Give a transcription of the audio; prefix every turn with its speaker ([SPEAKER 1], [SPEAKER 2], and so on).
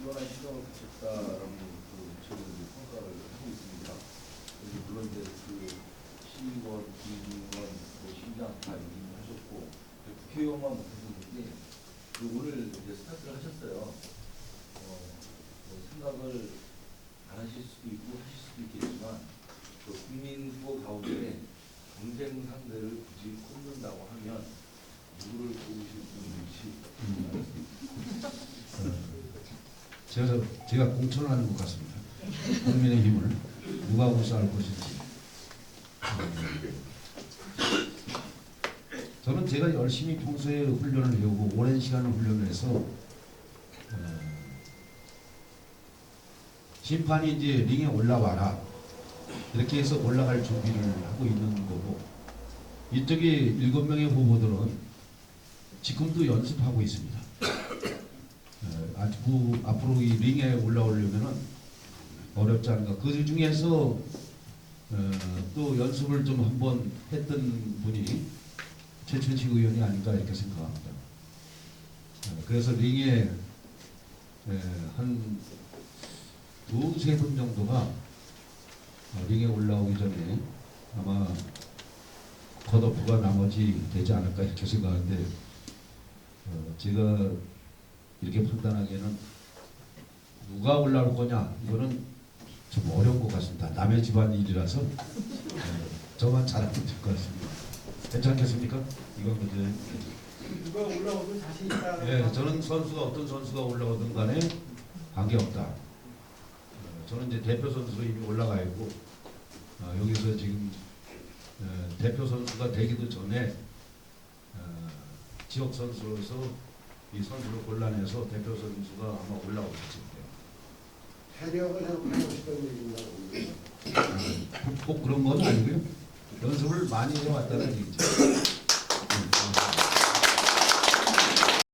[SPEAKER 1] 뛰어난 시정을 갖췄다라고 그 저희들이 평가를 하고 있습니다. 물론 이제 그 시의원, 비의원, 뭐 시장 다 얘기를 하셨고 국회의원만 못하셨는데 그 오늘 이제 스타트를 하셨어요. 어, 뭐 생각을 안 하실 수도 있고 하실 수도 있겠지만 그 국민 후보 가운데 경쟁 상대를 굳이 꼽는다고 하면 누구를 뽑으실 분인지
[SPEAKER 2] 제가 제가 공천하는 것 같습니다. 국민의 힘을 누가 우세할 것인지. 저는 제가 열심히 평소에 훈련을 해오고 오랜 시간을 훈련을 해서 어, 심판이 이제 링에 올라와라 이렇게 해서 올라갈 준비를 하고 있는 거고 이쪽에 일곱 명의 후보들은 지금도 연습하고 있습니다. 어, 앞으로, 이 링에 올라오려면은 어렵지 않을까. 그 중에서 어, 또 연습을 좀 한번 했던 분이 최춘식 의원이 아닌가 이렇게 생각합니다. 어, 그래서 링에 에, 한 두세 분 정도가 어, 링에 올라오기 전에 아마 컷오프가 나머지 되지 않을까 이렇게 생각하는데 어, 제가 이렇게 판단하기에는 누가 올라올 거냐 이거는 좀 어려운 것 같습니다. 남의 집안 일이라서 어, 저만 잘하면 될 것 같습니다. 괜찮겠습니까? 이건 문제.
[SPEAKER 3] 누가 올라오든 자신 있다.
[SPEAKER 2] 예, 저는 선수가 어떤 선수가 올라오든 간에 관계 없다. 어, 저는 이제 대표 선수로 이미 올라가 있고 어, 여기서 지금 어, 대표 선수가 되기도 전에 어, 지역 선수로서 이 선수를 골라내서 대표 선수가 아마 올라오겠지.
[SPEAKER 4] 해력을 해보고 싶은 얘기입니다.
[SPEAKER 2] 꼭 그런 건 아니고요. 연습을 많이 해왔다는 얘기죠.